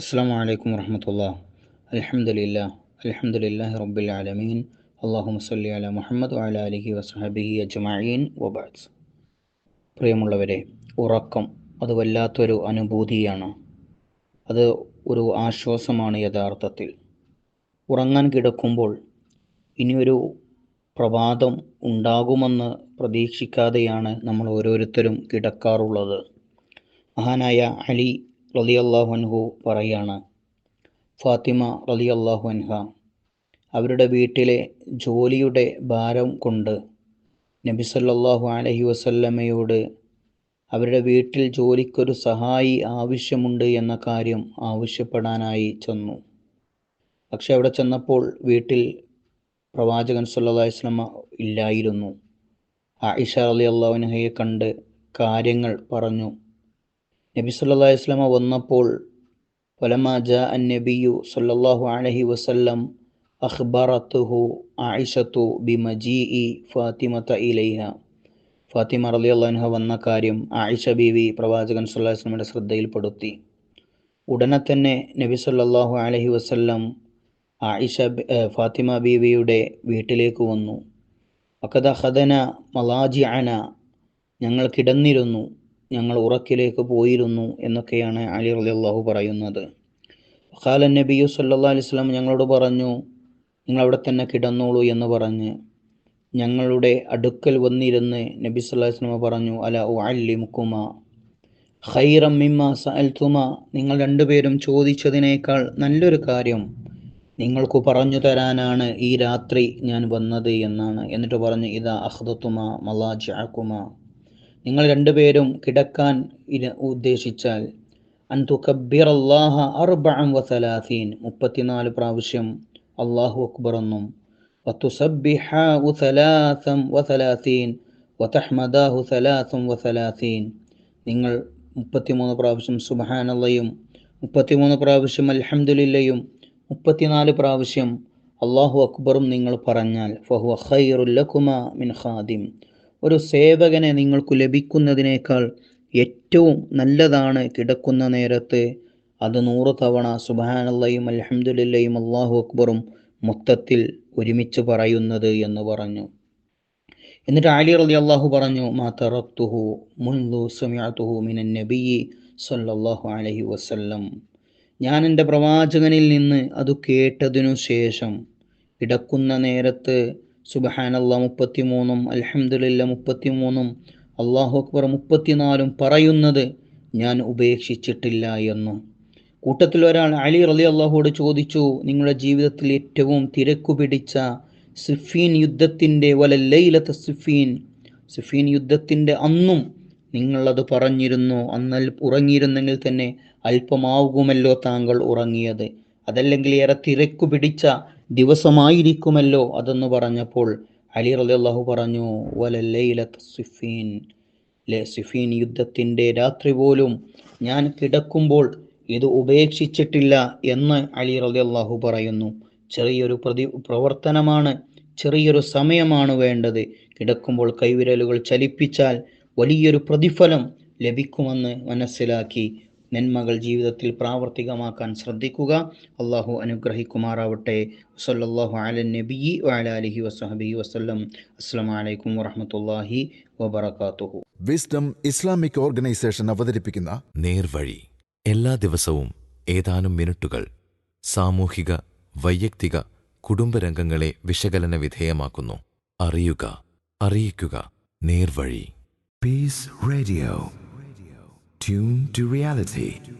അസ്സാം വലൈക്കും വർഹമത്തുള്ള അലഹമുല്ല അലഹമുല്ലാ റബ്ബിൽ ആലമീൻ. അള്ളാഹു മസ്ലി അല മുഹമ്മദ് അല അലഹി വസ്ഹബിഹി അജ്മീൻ വബാസ് പ്രിയമുള്ളവരെ ഉറക്കം അത് വല്ലാത്തൊരു അനുഭൂതിയാണ്. അത് ഒരു ആശ്വാസമാണ് യഥാർത്ഥത്തിൽ. ഉറങ്ങാൻ കിടക്കുമ്പോൾ ഇനിയൊരു പ്രഭാതം ഉണ്ടാകുമെന്ന് പ്രതീക്ഷിക്കാതെയാണ് നമ്മൾ ഓരോരുത്തരും കിടക്കാറുള്ളത്. മഹാനായ അലി റലി അൻഹു പറയാണ്. ഫാത്തിമ റലി അൻഹ അവരുടെ വീട്ടിലെ ജോലിയുടെ ഭാരം കൊണ്ട് നബി സല്ലാഹു അലഹി വസല്ലമയോട് അവരുടെ വീട്ടിൽ ജോലിക്കൊരു സഹായി ആവശ്യമുണ്ട് എന്ന കാര്യം ആവശ്യപ്പെടാനായി ചെന്നു. പക്ഷെ അവിടെ ചെന്നപ്പോൾ വീട്ടിൽ പ്രവാചകൻ സല്ലല്ലാഹു അലൈഹി വസല്ലമ ഇല്ലായിരുന്നു. ആയിഷ അലി അള്ളാഹുനഹയെ കണ്ട് കാര്യങ്ങൾ പറഞ്ഞു. നബി സല്ലല്ലാഹു അലൈഹി വസല്ലം വന്നപ്പോൾ ഫലമാ ജാ അൻ നബിയു സല്ലല്ലാഹു അലൈഹി വസല്ലം അഖ്ബറത്തുഹു ആയിഷത്തു ബിമജീഇ ഫാത്തിമത ഇലൈഹ. ഫാത്തിമ റളിയല്ലാഹു അൻഹ വന്ന കാര്യം ആയിഷ ബീവി പ്രവാചകൻ സല്ലല്ലാഹു അലൈഹി വസല്ലമയുടെ ശ്രദ്ധയിൽപ്പെടുത്തി. ഉടനെ തന്നെ നബി സല്ലല്ലാഹു അലൈഹി വസല്ലം ആയിഷ ഫാത്തിമ ബീവിയുടെ വീട്ടിലേക്ക് വന്നു. അക്കദ ഖദന മലാജിഅന ഞങ്ങൾ കിടന്നിരുന്നു ഞങ്ങൾ ഉറക്കിലേക്ക് പോയിരുന്നു എന്നൊക്കെയാണ് അലി റളിയല്ലാഹു പറയുന്നത്. ഖാല നബിയു സല്ലാ അലൈഹി വസല്ലം ഞങ്ങളോട് പറഞ്ഞു നിങ്ങൾ അവിടെ തന്നെ കിടന്നോളൂ എന്ന് പറഞ്ഞ് ഞങ്ങളുടെ അടുക്കൽ വന്നിരുന്ന് നബി സല്ലല്ലാഹു വസ്ലമ പറഞ്ഞു അല ഉഅല്ലിമുക്കുമ ഖൈറം മിമ്മ സഅൽതുമ നിങ്ങൾ രണ്ടുപേരും ചോദിച്ചതിനേക്കാൾ നല്ലൊരു കാര്യം നിങ്ങൾക്ക് പറഞ്ഞു തരാനാണ് ഈ രാത്രി ഞാൻ വന്നത് എന്നാണ്. എന്നിട്ട് പറഞ്ഞു ഇതാ അഹ്ദത്തുമ മലാജഅക്കുമ നിങ്ങൾ രണ്ടുപേരും കിടക്കാൻ ഉദ്ദേശിച്ചാൽ അൻ തുക്കബിർ അള്ളാഹ അർബഅം വസലാസീൻ മുപ്പത്തിനാല് പ്രാവശ്യം അള്ളാഹു അക്ബർ എന്നും വത്തുസബ്ബിഹാഹു സലാസം വസലാസീൻ വതഹ്മദാഹു സലാസം നിങ്ങൾ മുപ്പത്തിമൂന്ന് പ്രാവശ്യം സുബഹാനല്ലയും മുപ്പത്തിമൂന്ന് പ്രാവശ്യം അൽഹംദുലില്ലയും മുപ്പത്തിനാല് പ്രാവശ്യം അള്ളാഹു അക്ബറും നിങ്ങൾ പറഞ്ഞാൽ ഫഹു ഖൈറുല്ലക്കുമ മിൻ ഖാദിം ഒരു സേവകനെ നിങ്ങൾക്ക് ലഭിക്കുന്നതിനേക്കാൾ ഏറ്റവും നല്ലതാണ് കിടക്കുന്ന നേരത്ത് അത് നൂറ് തവണ സുബാനല്ലയും അലഹമുല്ലയും അള്ളാഹു അക്ബറും മൊത്തത്തിൽ ഒരുമിച്ച് പറയുന്നത് എന്ന് പറഞ്ഞു. എന്നിട്ട് ആലി റലി അള്ളാഹു പറഞ്ഞു മാ തറക്തുഹു മുൻദു സമിഅതുഹു മിനൻ നബിയി സല്ലല്ലാഹു അലൈഹി വസല്ലം. ഞാൻ എന്റെ പ്രവാചകനിൽ നിന്ന് അത് കേട്ടതിനു ശേഷം കിടക്കുന്ന നേരത്ത് സുബഹാനല്ല മുപ്പത്തിമൂന്നും അലഹമുല്ല മുപ്പത്തിമൂന്നും അള്ളാഹു അക്ബർ മുപ്പത്തിനാലും പറയുന്നത് ഞാൻ ഉപേക്ഷിച്ചിട്ടില്ല എന്നും. കൂട്ടത്തിൽ ഒരാൾ അലി റലി അള്ളാഹുവോട് ചോദിച്ചു നിങ്ങളുടെ ജീവിതത്തിൽ ഏറ്റവും തിരക്കു പിടിച്ച സിഫീൻ യുദ്ധത്തിന്റെ വലല്ലയിലത്തെ സിഫീൻ സിഫീൻ യുദ്ധത്തിന്റെ അന്നും നിങ്ങളത് പറഞ്ഞിരുന്നു അന്നൽ ഉറങ്ങിയിരുന്നെങ്കിൽ തന്നെ അല്പമാവുമല്ലോ താങ്കൾ ഉറങ്ങിയത്. അതല്ലെങ്കിൽ ഏറെ തിരക്കു പിടിച്ച ദിവസമായിരിക്കുമല്ലോ അതെന്ന് പറഞ്ഞപ്പോൾ അലി റലിയല്ലാഹു പറഞ്ഞു സിഫീൻ. യുദ്ധത്തിന്റെ രാത്രി പോലും ഞാൻ കിടക്കുമ്പോൾ ഇത് ഉപേക്ഷിച്ചിട്ടില്ല എന്ന് അലി റലിയല്ലാഹു പറയുന്നു. ചെറിയൊരു പ്രതി പ്രവർത്തനമാണ് ചെറിയൊരു സമയമാണ് വേണ്ടത്. കിടക്കുമ്പോൾ കൈവിരലുകൾ ചലിപ്പിച്ചാൽ വലിയൊരു പ്രതിഫലം ലഭിക്കുമെന്ന് മനസ്സിലാക്കി. നന്മകൾ ജീവിതത്തിൽ പ്രാവർത്തികമാക്കാൻ ശ്രദ്ധിക്കുക. അള്ളാഹു അനുഗ്രഹിക്കുമാറാവട്ടെ. സല്ലാഹു അല നബി വാലാലിഹി വസ്ഹബി വസ്ലം അസ്സാം അസ്സലാമു അലൈക്കും വറഹ്മത്തുള്ളാഹി വബറകാതുഹു. വിസ്ഡം ഇസ്ലാമിക് ഓർഗനൈസേഷൻ അവതരിപ്പിക്കുന്ന നേർവഴി. എല്ലാ ദിവസവും ഏതാനും മിനിറ്റുകൾ സാമൂഹിക വൈയക്തിക കുടുംബരംഗങ്ങളെ വിശകലന വിധേയമാക്കുന്നു. അറിയുക അറിയിക്കുക. നേർവഴി. Peace Radio. Tune to reality.